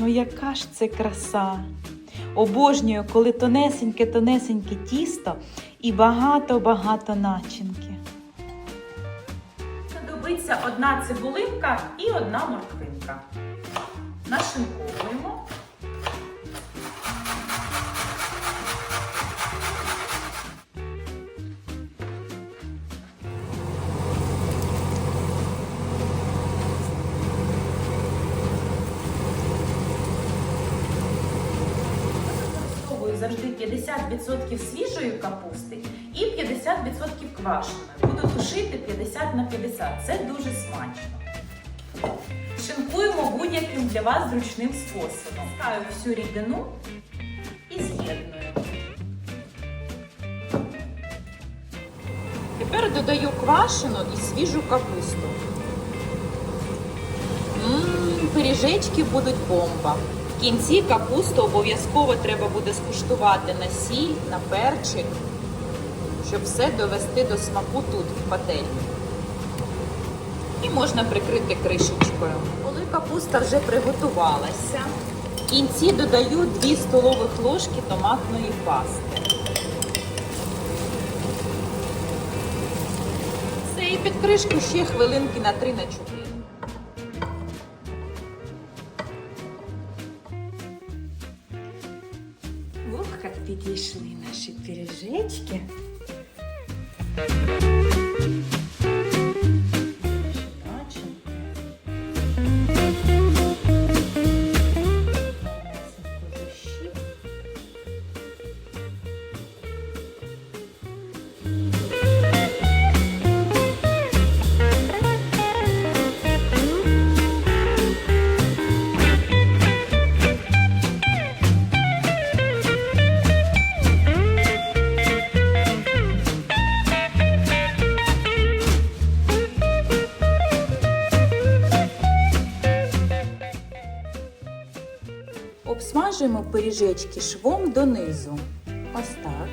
Ну яка ж це краса! Обожнюю, коли тонесеньке-тонесеньке тісто і багато-багато начинки. Знадобиться одна цибулинка і одна морквинка. Нашинковуємо. Завжди 50% свіжої капусти і 50% квашеної. Буду тушити 50 на 50. Це дуже смачно. Шинкуємо будь-яким для вас зручним способом. Ставлю всю рідину і з'єдную. Тепер додаю квашену і свіжу капусту. Ммм, пиріжечки будуть бомба. В кінці капусту обов'язково треба буде скуштувати на сіль, на перчик, щоб все довести до смаку тут, в пательні. І можна прикрити кришечкою. Коли капуста вже приготувалася, в кінці додаю 2 столових ложки томатної пасти. Це і під кришку ще хвилинки на 3 на 4. Наши підійшли наші пиріжечки. Обсмажуємо пиріжечки швом донизу. Ось так.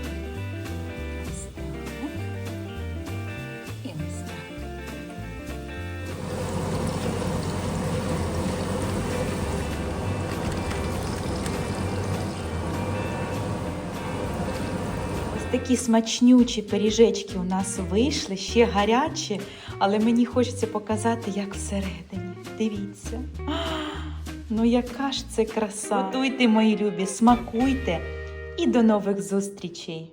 Ось такі смачнючі пиріжечки у нас вийшли, ще гарячі, але мені хочеться показати, як всередині. Дивіться. Ну яка ж це краса! Готуйте, мої любі, смакуйте і до нових зустрічей!